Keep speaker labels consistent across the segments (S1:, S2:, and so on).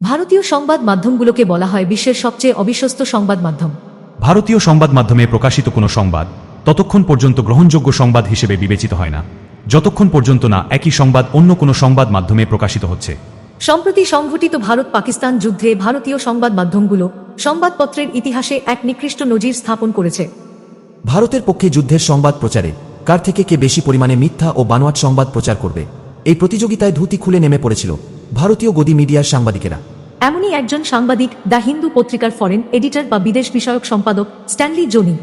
S1: ভারতীয় সংবাদ মাধ্যমগুলোকে বলা হয় বিশ্বের সবচেয়ে অবিশ্বস্ত সংবাদ মাধ্যম।
S2: ভারতীয় সংবাদ মাধ্যমে প্রকাশিত কোনো সংবাদ ততক্ষণ পর্যন্ত গ্রহণযোগ্য সংবাদ হিসেবে বিবেচিত হয় না। যতক্ষণ পর্যন্ত না একই সংবাদ অন্য কোনো সংবাদ মাধ্যমে প্রকাশিত হচ্ছে।
S1: সম্প্রতি সংঘটিত ভারত পাকিস্তান যুদ্ধে ভারতীয় সংবাদ মাধ্যমগুলো সংবাদপত্রের ইতিহাসে এক নিকৃষ্ট নজির স্থাপন করেছে।
S3: ভারতের পক্ষে যুদ্ধের সংবাদ প্রচারে কার থেকে কে বেশি পরিমাণে মিথ্যা ও বানোয়াট সংবাদ প্রচার করবে? এই প্রতিযোগিতায় ধুতি খুলে নেমে পড়েছিল। ভারতীয় গদি মিডিয়ার সাংবাদিকেরা।
S1: এমনই একজন সাংবাদিক দ্য হিন্দু পত্রিকার ফরেন এডিটর বা বিদেশ বিষয়ক সম্পাদক Stanley Johnny.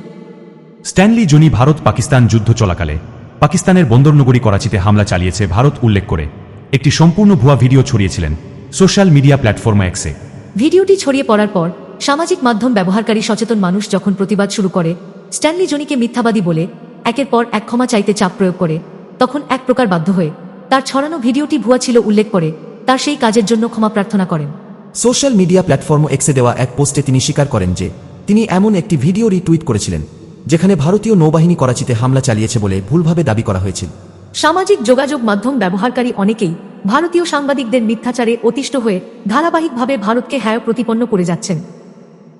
S2: Stanley Johnny Bharat Pakistan যুদ্ধ চলাকালে পাকিস্তানের বন্দরনগরী করাচিতে হামলা চালিয়েছে ভারত উল্লেখ করে। একটি সম্পূর্ণ ভুয়া ভিডিও ছড়িয়েছিলেন সোশ্যাল মিডিয়া প্ল্যাটফর্ম এক্সে।
S1: ভিডিওটি ছড়িয়ে পড়ার পর সামাজিক মাধ্যম ব্যবহারকারী সচেতন মানুষ যখন প্রতিবাদ শুরু করে স্ট্যানলি জনিকে মিথ্যাবাদী বলে একের পর এক ক্ষমা চাইতে চাপ প্রয়োগ করে তখন এক প্রকার বাধ্য হয়ে তার ছড়ানো ভিডিওটি ভুয়া ছিল উল্লেখ করে তার সেই কাজের জন্য ক্ষমা প্রার্থনা করেন।
S3: সোশ্যাল মিডিয়া প্ল্যাটফর্ম এক্সে দেওয়া এক পোস্টে তিনি স্বীকার করেন যে তিনি এমন একটি ভিডিও রিটুইট করেছিলেন যেখানে ভারতীয় নৌবাহিনী করাচিতে হামলা চালিয়েছে বলে ভুলভাবে দাবি করা হয়েছিল।
S1: সামাজিক যোগাযোগ মাধ্যম ব্যবহারকারী অনেকেই ভারতীয় সাংবাদিকদের মিথ্যাচারে অতিষ্ঠ হয়ে ধারাবাহিকভাবে ভারতকে হ্যায় প্রতিপন্ন করে যাচ্ছেন।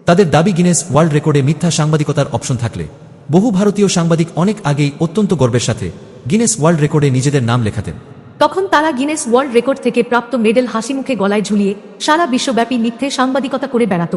S3: তাদের দাবি গিনেস ওয়ার্ল্ড রেকর্ডে মিথ্যা সাংবাদিকতার অপশন থাকলে বহু ভারতীয় সাংবাদিক অনেক আগেই অত্যন্ত গর্বের সাথে গিনেস ওয়ার্ল্ড রেকর্ডে নিজেদের নাম লেখাতেন।
S1: তখন তারা গিনেস ওয়ার্ল্ড রেকর্ড থেকে প্রাপ্ত মেডেল হাসিমুখে গলায় ঝুলিয়ে সারা বিশ্বব্যাপী মিথ্যে সাংবাদিকতা করে বেড়াত।